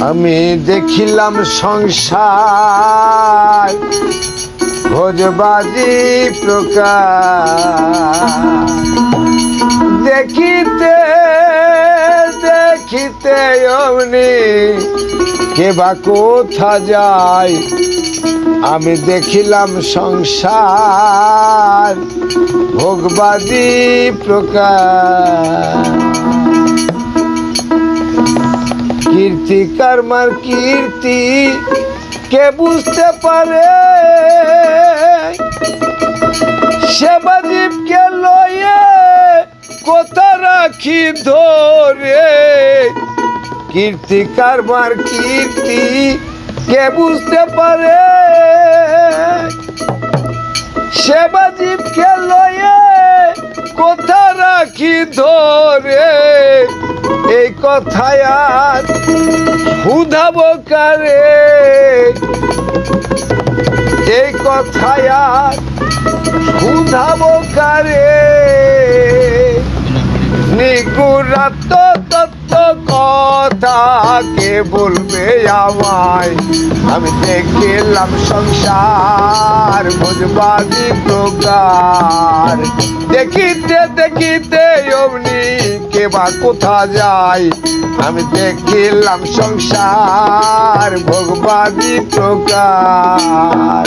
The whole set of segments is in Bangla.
আমি দেখিলাম সংসার, ভোজবাজি প্রকার। দেখিতে দেখিতে অমনি কে বা কোথা যায়? আমি দেখিলাম সংসার ভোগবাদী প্রকার। কীর্তি কর্মার কীর্তি কে বুঝতে পারে? সেবা জীবকে লয়ে কোথা রাখি ধরে। কীর্তি কারবার কীর্তি কে বুঝতে পারে? সেবা জীবকে লয়ে কোথা রাখি ধরে। এই কথায় আর শুধাবো কারে? এই কথায় হুধাব কারে? তত্ত্ব কথা কে বলবে আমায়। আমি দেখিলাম সংসার ভোজবাদী প্রকার। দেখিতে দেখিতে অমনি কে বা কোথা যায়। আমি দেখিলাম সংসার ভোগবাদী প্রকার।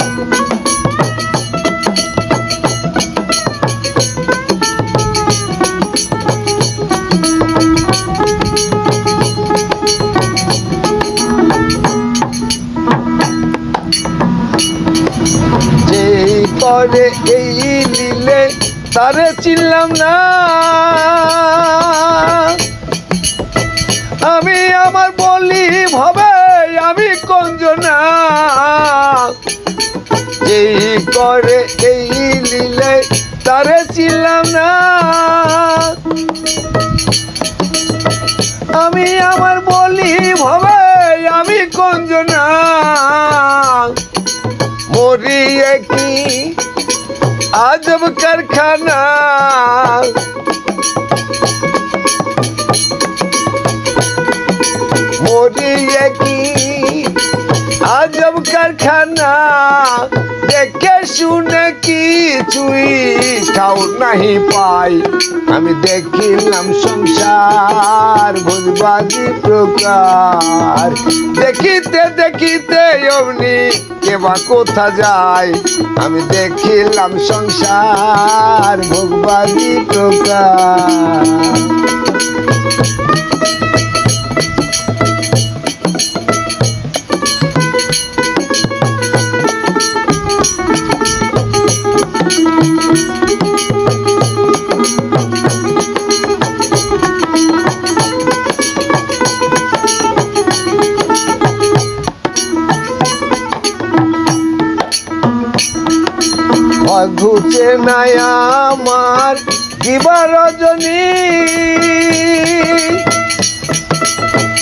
করে এই লীলে তারে চিনলাম না। আমি আমার বলি ভবে, আমি কঞ্জনা। এই করে এই লীলে তারে চিনলাম না। আমি আমার মরিয়ে কি? আজব কারখানা। খাও নাহি পাই। আমি দেখিলাম সংসার ভোজবাজি প্রকার। দেখিতে দেখিতে অমনি কেবা কোথা যায়? আমি দেখিলাম সংসার ভোগবাজি প্রকার। ঘুচে নাই আমার দিবা রজনী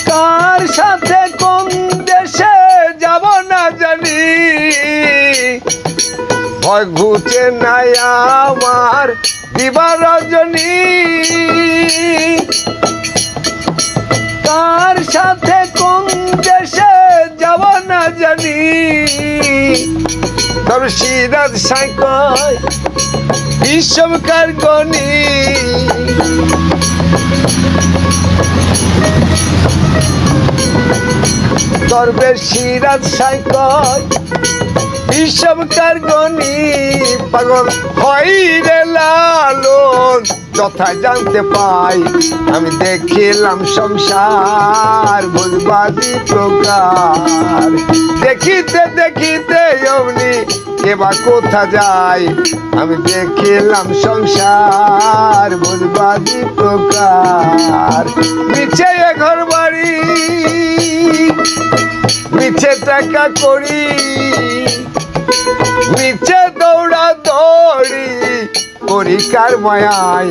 কার সাথে কোন দেশে যাব না জানি। ভয় ঘুচে নাই আমার দিবা রজনী কার সাথে তবে সিরাজ সাইকয় বিশ্বকার গণি তর্বের সিরাজ সাইকয় বিশ্বকার গণি পাগল হয় রে লালন কথা জানতে পাই। আমি দেখিলাম সংসার ভোজবাদী প্রকার। দেখিতে দেখিতে অমনি এবার কোথা যায় আমি দেখিলাম সংসার ভোজবাদী প্রকার। এ ঘর বাড়ি মিছে টাকা করি নিচে দৌড়া দৌড়ি। পরিকার মায়ায়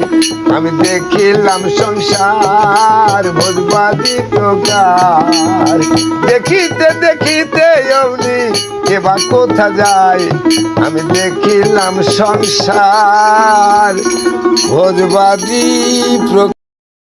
আমি দেখিলাম সংসার ভোজবাদী প্রকার। দেখিতে দেখিতে অমনি এবার কোথা যায়? আমি দেখিলাম সংসার ভোজবাদী